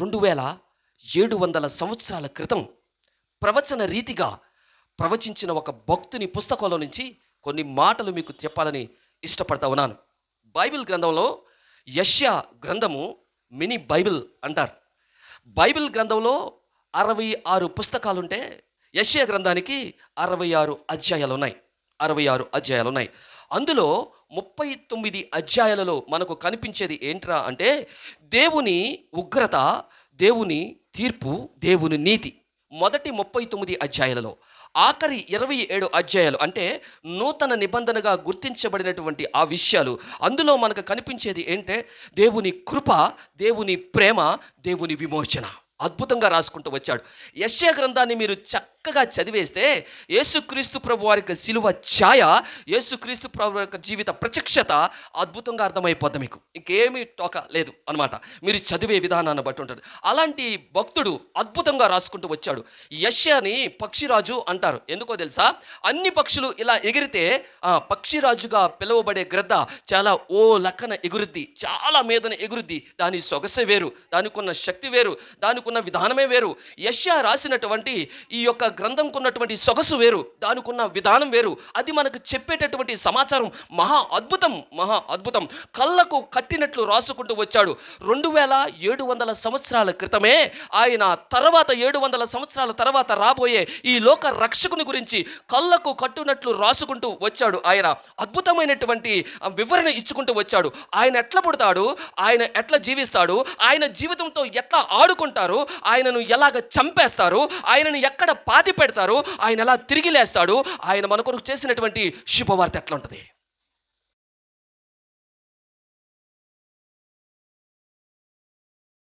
రెండు వేల ఏడు వందల సంవత్సరాల క్రితం ప్రవచన రీతిగా ప్రవచించిన ఒక భక్తుని పుస్తకంలో నుంచి కొన్ని మాటలు మీకు చెప్పాలని ఇష్టపడతా ఉన్నాను. బైబిల్ గ్రంథంలో యష్యా గ్రంథము మినీ బైబిల్ అంటారు. బైబిల్ గ్రంథంలో అరవై ఆరు పుస్తకాలుంటే యష్యా గ్రంథానికి అరవై ఆరు అధ్యాయాలు ఉన్నాయి అరవై ఆరు అధ్యాయాలు ఉన్నాయి అందులో ముప్పై తొమ్మిది అధ్యాయాలలో మనకు కనిపించేది ఏంట్రా అంటే దేవుని ఉగ్రత దేవుని తీర్పు దేవుని నీతి. మొదటి ముప్పై తొమ్మిది అధ్యాయాలలో ఆఖరి ఇరవై ఏడు అధ్యాయాలు అంటే నూతన నిబంధనగా గుర్తించబడినటువంటి ఆ విషయాలు. అందులో మనకు కనిపించేది ఏంటే దేవుని కృప దేవుని ప్రేమ దేవుని విమోచన. అద్భుతంగా రాసుకుంటూ వచ్చాడు. యశ్య గ్రంథాన్ని మీరు చక్కగా చదివేస్తే యేసుక్రీస్తు ప్రభు వారి యొక్క శిలువ ఛాయ యేసుక్రీస్తు ప్రభు యొక్క జీవిత ప్రత్యక్షత అద్భుతంగా అర్థమైపోద్ది మీకు. ఇంకేమీ టోక లేదు అనమాట మీరు చదివే విధానాన్ని బట్టి ఉంటుంది. అలాంటి భక్తుడు అద్భుతంగా రాసుకుంటూ వచ్చాడు. యష్యాని పక్షిరాజు అంటారు. ఎందుకో తెలుసా? అన్ని పక్షులు ఇలా ఎగిరితే ఆ పక్షిరాజుగా పిలువబడే గ్రద్ద చాలా ఓ లక్కన ఎగురుద్ది. చాలా మీదన ఎగురుద్ది. దాని సొగసే వేరు. దానికి ఉన్న శక్తి వేరు. దానికి ఉన్న విధానమే వేరు. యష్యా రాసినటువంటి ఈ యొక్క గ్రంథంకు ఉన్నటువంటి సొగసు వేరు దానికి ఉన్న విధానం వేరు. అది మనకు చెప్పేటటువంటి సమాచారం మహా అద్భుతం మహా అద్భుతం. కళ్ళకు కట్టినట్లు రాసుకుంటూ వచ్చాడు. రెండు వేల ఏడు వందల సంవత్సరాల క్రితమే ఆయన తర్వాత ఏడు వందల సంవత్సరాల తర్వాత రాబోయే ఈ లోక రక్షకుని గురించి కళ్ళకు కట్టునట్లు రాసుకుంటూ వచ్చాడు ఆయన. అద్భుతమైనటువంటి వివరణ ఇచ్చుకుంటూ వచ్చాడు. ఆయన ఎట్లా పుడతాడు? ఆయన ఎట్లా జీవిస్తాడు? ఆయన జీవితంతో ఎట్లా ఆడుకుంటారు? ఆయనను ఎలాగ చంపేస్తారు? ఆయనను ఎక్కడ పాతి పెడతారు ఆయన ఎలా తిరిగి లేస్తాడు. ఆయన మన కొరకు చేసినటువంటి శుభవార్త ఎట్లా ఉంటుంది